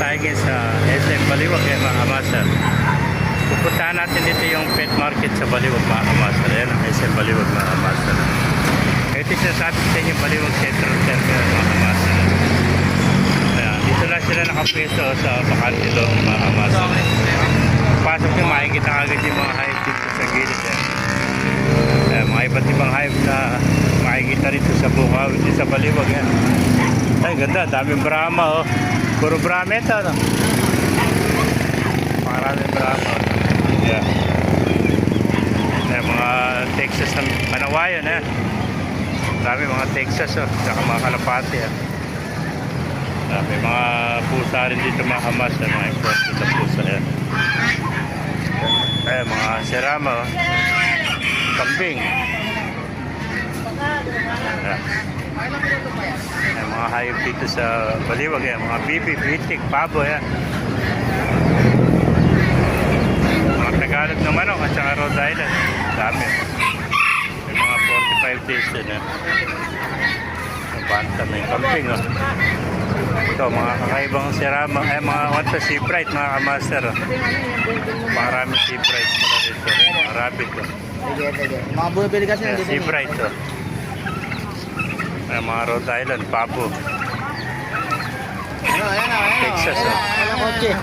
tayo ngayon sa SM Baliwag eh, mga kamaster. Pupuntahan natin dito yung pet market sa Baliwag mga kamaster. Ayan ang SM Baliwag mga kamaster. Ito yung sinasabi sa inyo Baliwag Central Terminal mga kamaster. Ayan, dito lang sila nakapwesto sa bakante doon mga kamaster. Pasok nyo makikita agad yung mga hype dito sa gilid. Eh. Ayan, mga iba't ibang hype na makikita rito sa Bukaw, dito sa Baliwag. Yan. Ay, ganda. Daming Brahma, oh. Puro Brahma ito, no? Maraming Brahma. Yeah. Ayan, mga Texas na Manawayan, eh. Dami mga Texas, oh. Saka mga Kalapati, eh. Dami mga pusa rin dito, mga hamas, eh. Mga imported na pusa, eh. Ayan, mga serama, oh. Kambing. Ayan. Ayan, mga hayop dito sa Baliwag, yan. mga bibi, bitik, pabo, yan. Mga Tagalog na manok at saka Rhode Island. Dami. May mga 45 days din. Eh. Banta may camping. Oh. Ito, mga kakaibang sirama. Eh, mga the sea bright, mga kamaster. Oh. Marami sea bright rabbit. Oh. Sige, sige. Mga bumibili kasi nandito sea na. bright. Oh. Ayan, mga Rhode Island, pabo. Ayan ayan. Texas, Ayan oh. ayan pare.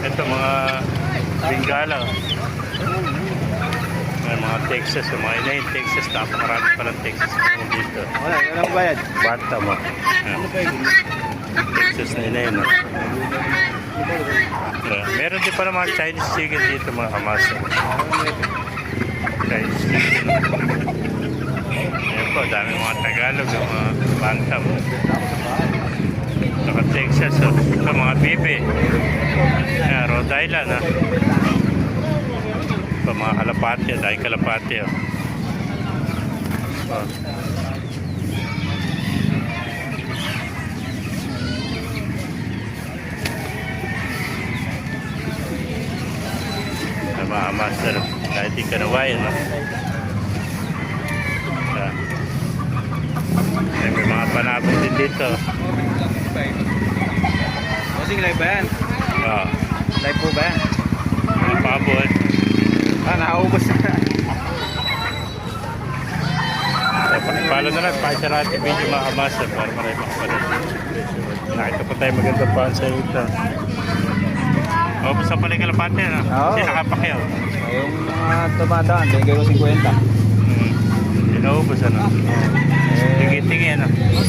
Ito, mga Bengala. oh. May mga Texas, oh, mga inayin Texas. Napakarami palang Texas ngayon dito. Wala, wala bayad. Banta mo. Ayan. Texas na inayin. Oh. Ayan. Meron din pala mga Chinese chicken dito mga kamasa. Chinese chicken. Ayan po, dami mga Tagalog, mga bantam. Saka Texas, oh. Ito mga bibi. Ayan, Rhode Island, ah. Ito mga kalapati, ah. dahil kalapati, oh. Oh. Sa mga master, kahit di ka nawayan, no? Ah. Ay, may mga panabong din dito. Bossing, live ba yan? Ah, Live po ba yan? mga pabon. Ah, nakaubos na. So, pakipalo na lang, pakishare natin video mga kamaster para marami makapanood. Nakita pa tayo maganda pa sa ito. O, basta pala yung kalapate, no? Oo. Kasi nakapakyaw. Yung mga tumadaan, bigay ko 50. Hmm. Inaubos, ano? Eh, Tingi-tingi, ano?